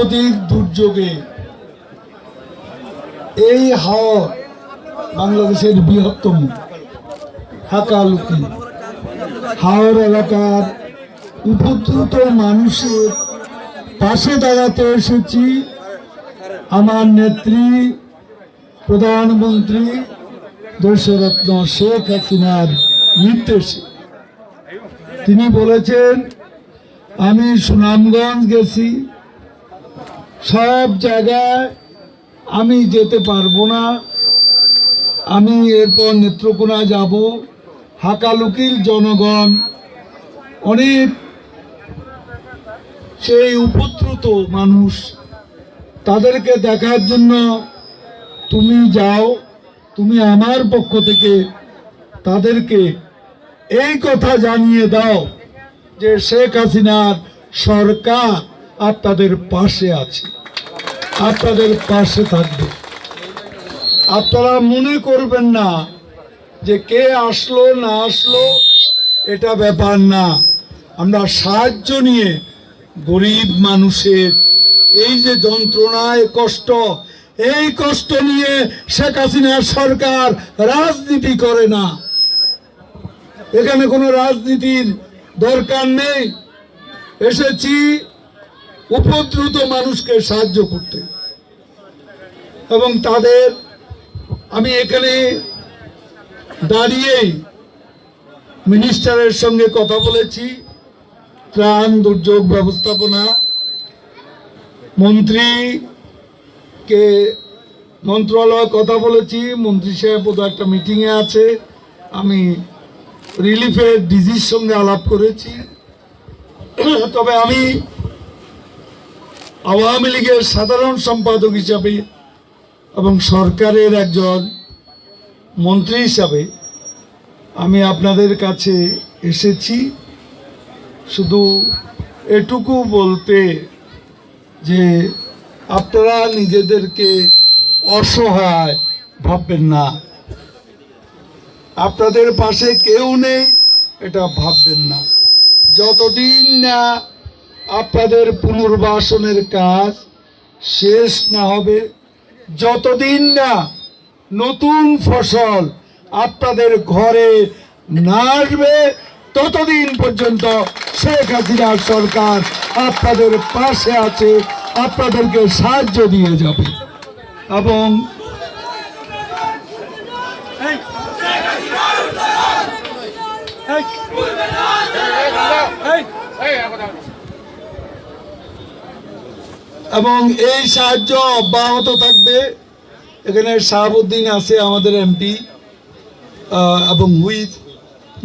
প্রাকৃতিক দুর্যোগে এই হাওর বাংলাদেশের বৃহত্তম হাকালুকি হাওর এলাকার উপদ্রুত মানুষের পাশে দাঁড়াতে এসেছি আমার নেত্রী, প্রধানমন্ত্রী দেশরত্ন শেখ হাসিনার নির্দেশে। তিনি বলেছেন, আমি সুনামগঞ্জ গেছি সব জায়গায় আমি যেতে পারব না। আমি এরপর নেত্রকোনা যাব। হাকালুকির জনগণ অনেক সেই উপদ্রুত মানুষ, তাদেরকে দেখার জন্য তুমি যাও, তুমি আমার পক্ষ থেকে তাদেরকে এই কথা জানিয়ে দাও যে শেখ হাসিনার সরকার আপনাদের পাশে আছে। আপনাদের পাশে থাকবে। আপনারা মনে করবেন না যে কে আসলো, না আসলো, এটা ব্যাপার না। আমরা সাহায্য নিয়ে গরিব মানুষের এই যে যন্ত্রণায় কষ্ট, এই কষ্ট নিয়ে শেখ হাসিনার সরকার রাজনীতি করে না। এখানে কোনো রাজনীতির দরকার নেই। এসেছি উপদ্রুত মানুষকে সাহায্য করতে। এবং তাদের, আমি এখানে দাঁড়িয়েই মিনিস্টারের সঙ্গে কথা বলেছি, ত্রাণ দুর্যোগ ব্যবস্থাপনা মন্ত্রীকে মন্ত্রণালয় কথা বলেছি, মন্ত্রী সাহেব বোধহয় একটা মিটিংয়ে আছে, আমি রিলিফের ডিজির সঙ্গে আলাপ করেছি। তবে আমি আওয়ামী লীগের সাধারণ সম্পাদক হিসাবে এবং সরকারের একজন মন্ত্রী হিসাবে আমি আপনাদের কাছে এসেছি। শুধু এটুকু বলতে যে আপনারা নিজেদেরকে অসহায় ভাববেন না। আপনাদের পাশে কেউ নেই, এটা ভাববেন না। যতদিন না আপনাদের পুনর্বাসনের কাজ শেষ না হবে। যতদিন না নতুন ফসল আপনাদের ঘরে না আসবে, ততদিন পর্যন্ত শেখ হাসিনার সরকার আপনাদের পাশে আছে, আপনাদেরকে সাহায্য দিয়ে যাবে। এবং এবং এই সাহায্য অব্যাহত থাকবে। এখানে শাহাবুদ্দিন আছে আমাদের এমপি এবং হুইপ,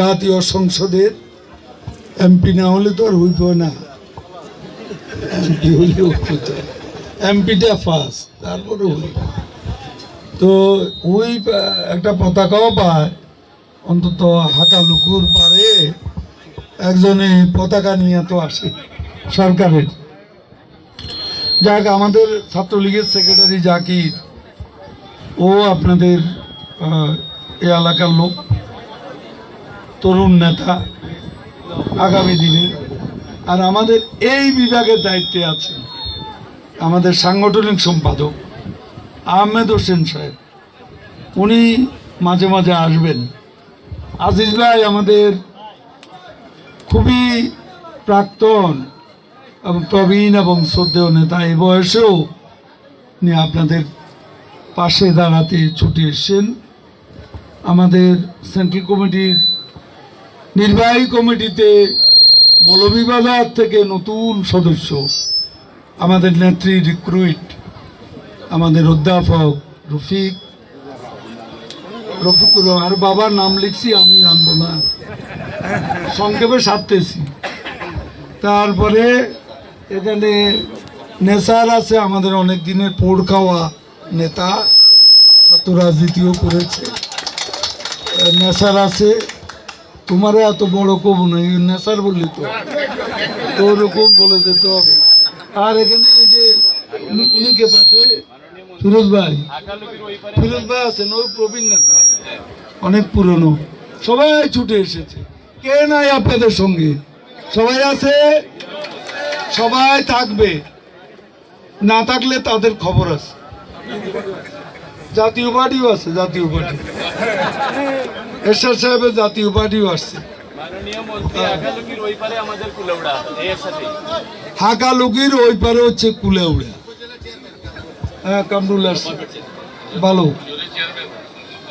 জাতীয় সংসদের এমপি না হলে তো আর হুইপ হয় না। এমপি হলে এমপিটা ফার্স্ট তারপরে হুইপ। তো হুইপ একটা পতাকাও পায়, অন্তত হাকালুকুর পারে একজনে পতাকা নিয়ে তো আসে সরকারের। যাক, আমাদের ছাত্রলীগের সেক্রেটারি জাকির, ও আপনাদের এ এলাকার লোক, তরুণ নেতা, আগামী দিনে। আর আমাদের এই বিভাগের দায়িত্বে আছে আমাদের সাংগঠনিক সম্পাদক আহমেদ হোসেন সাহেব। উনি মাঝে মাঝে আসবেন। আজিজ ভাই আমাদের খুবই প্রাক্তন এবং প্রবীণ এবং শ্রদ্ধেয় নেতা এই বয়সেও উনি আপনাদের পাশে দাঁড়াতে ছুটে এসছেন। আমাদের সেন্ট্রাল কমিটির নির্বাহী কমিটিতে মৌলভীবাজার থেকে নতুন সদস্য, আমাদের নেত্রী রিক্রুইট, আমাদের অধ্যাপক রফিক রফিকুর আর বাবার নাম লিখছি, আমি আনব না। সংক্ষেপে সারতেছি। তারপরে এখানে নেশার আছে, আমাদের অনেক দিনের পোড় খাওয়া নেতা ছাত্র রাজনীতিও করেছে। নেশার আছে, তোমারও এত বড় কব নয় নেশার বললি তো। ওরকম বলে যেতে হবে। আর এখানে এই যে উনি- উনি কে পাশে ফিরোজ ভাই। ফিরোজ ভাই আছেন ওই প্রবীণ নেতা। অনেক পুরনো। সবাই ছুটে এসেছে। কে নাই আপনাদের সঙ্গে? সবাই আছে? সবাই থাকবে। না থাকলে তাদের খবর আছে। জাতীয় পার্টিও আছে জাতীয় পার্টি। এরশাদ সাহেবের জাতীয় পার্টিও আসছে। আগালুকির ওই পারে হচ্ছে কুলে কুলেউড়া। হ্যাঁ কামরুল আসছে। ভালো।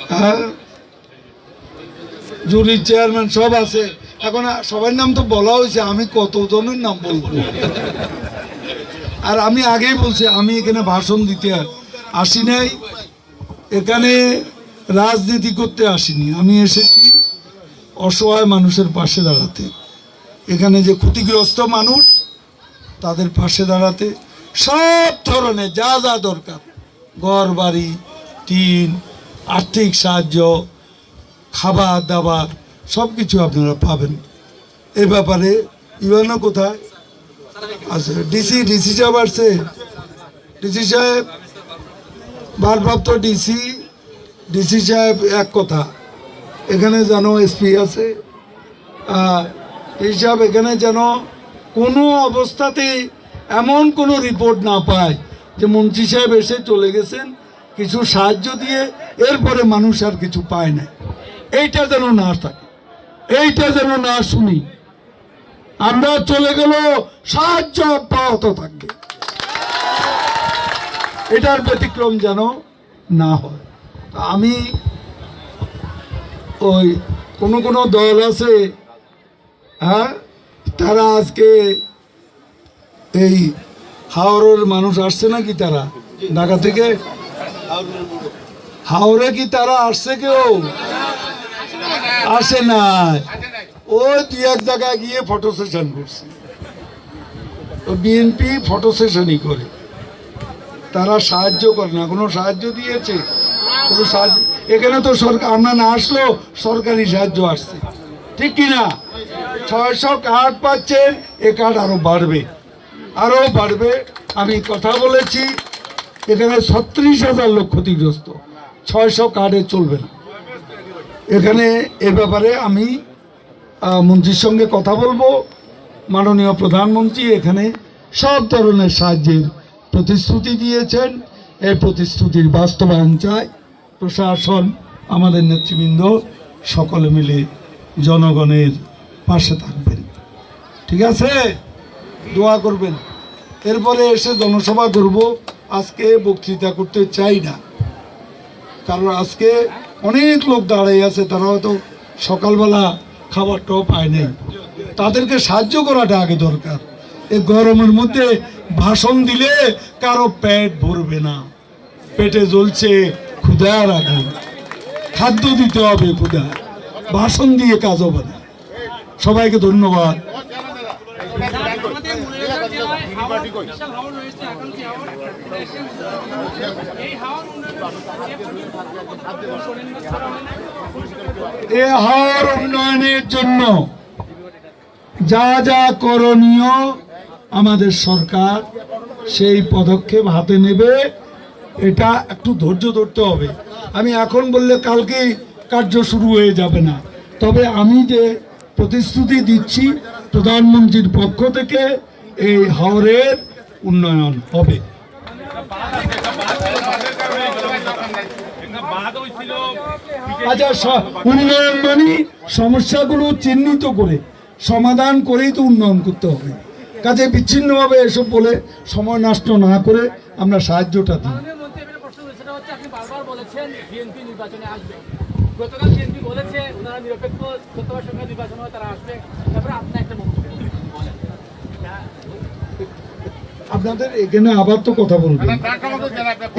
হ্যাঁ। জুরির চেয়ারম্যান সব আছে। এখন সবার নাম তো বলা হয়েছে, আমি কতজনের নাম বলব? আর আমি আগেই বলছি, আমি এখানে ভাষণ দিতে আসি নাই। এখানে রাজনীতি করতে আসিনি। আমি এসেছি অসহায় মানুষের পাশে দাঁড়াতে। এখানে যে ক্ষতিগ্রস্ত মানুষ, তাদের পাশে দাঁড়াতে। সব ধরনের যা যা দরকার। ঘর, বাড়ি, টিন, আর্থিক সাহায্য, খাবার, দাবার। সব কিছু আপনারা পাবেন। এ ব্যাপারে ইভানো কোথায়? আছে ডিসি ডিসি সাহেব আসছে। ডিসি সাহেব, ভারপ্রাপ্ত ডিসি ডিসি সাহেব এক কথা, এখানে যেন এসপি আছে হিসাব এখানে যেন কোনো অবস্থাতেই এমন কোনো রিপোর্ট না পায় যে মন্ত্রী সাহেব এসে চলে গেছেন, কিছু সাহায্য দিয়ে এরপরে মানুষ আর কিছু পায় না এইটা যেন না থাকে। এইটা যেন না শুনি, আমরা চলে গেল সাহায্য অব্যাহত থাকবে। এটার ব্যতিক্রম যেন না হয়। আমি ওই কোনো কোনো দল আছে হ্যাঁ তারা আজকে এই হাওড়ের মানুষ আসছে নাকি তারা? ঢাকা থেকে? হাওড়ে কি তারা আসছে কেউ? আসে নাই। ও দুই এক জায়গায় গিয়ে ফটো সেশন করছে। বিএনপি ফটো সেশনই করে। তারা সাহায্য করে না। কোনো সাহায্য দিয়েছে? কোনো সাহায্য এখানে তো সরকার আমরা না আসলেও সরকারি সাহায্য আসছে। ঠিক কি না? ছয়শো কার্ড পাচ্ছেন এ কার্ড আরও বাড়বে। আরও বাড়বে। আমি কথা বলেছি এখানে ছত্রিশ হাজার লোক ক্ষতিগ্রস্ত। ছয়শো কার্ডে চলবে না। এখানে এ ব্যাপারে আমি মন্ত্রীর সঙ্গে কথা বলব। মাননীয় প্রধানমন্ত্রী এখানে সব ধরনের সাহায্যের প্রতিশ্রুতি দিয়েছেন। এই প্রতিশ্রুতির বাস্তবায়ন চাই প্রশাসন, আমাদের নেতৃবৃন্দ, সকলে মিলে জনগণের পাশে থাকবেন। ঠিক আছে? দোয়া করবেন। এরপরে এসে জনসভা করব। আজকে বক্তৃতা করতে চাই না। কারণ আজকে অনেক লোক দাঁড়িয়ে আছে, তারা হয়তো সকালবেলা খাবারটাও পায় নাই। তাদেরকে সাহায্য করাটা আগে দরকার। এই গরমের মধ্যে ভাষণ দিলে কারও পেট ভরবে না। পেটে জ্বলছে ক্ষুধার আগুন। খাদ্য দিতে হবে ক্ষুদা ভাষণ দিয়ে কাজ হবে না। সবাইকে ধন্যবাদ। এই উন্নয়ন এ হাওর উন্নয়নের জন্য যা যা করণীয় আমাদের সরকার সেই পদক্ষেপ হাতে নেবে, এটা একটু ধৈর্য ধরতে হবে। আমি এখন বললে কালকে কার্য শুরু হয়ে যাবে না। তবে আমি যে প্রতিশ্রুতি দিচ্ছি প্রধানমন্ত্রীর পক্ষ থেকে, এই হাওরের উন্নয়ন হবে। আচ্ছা উন্নয়ন মানে সমস্যাগুলো চিহ্নিত করে সমাধান করেই তো উন্নয়ন করতে হবে। কাজে বিচ্ছিন্নভাবে এসব বলে সময় নষ্ট না করে আমরা সাহায্যটা দিই। মাননীয় মন্ত্রী এবারে প্রশ্ন করেছে, সেটা হচ্ছে আপনি বারবার বলেছেন বিএনপি নির্বাচনে আসবে। গতকাল বিএনপি বলেছে ওনারা নিরপেক্ষ যতবার সরকার নির্বাচন তারা আসবে। তারপরে আপনার একটা বক্তব্য বলেন আপনাদের এখানে আবার তো কথা বলবেন।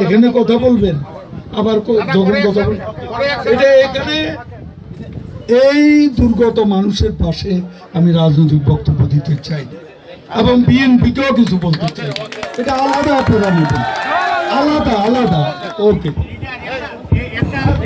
এখানে কথা বলবেন? আবার এটা এখানে এই দুর্গত মানুষের পাশে আমি রাজনৈতিক বক্তব্য দিতে চাই এবং বিএনপিকেও কিছু বলতে চাই এটা আলাদা আপনারা নেবেন আলাদা আলাদা। ওকে।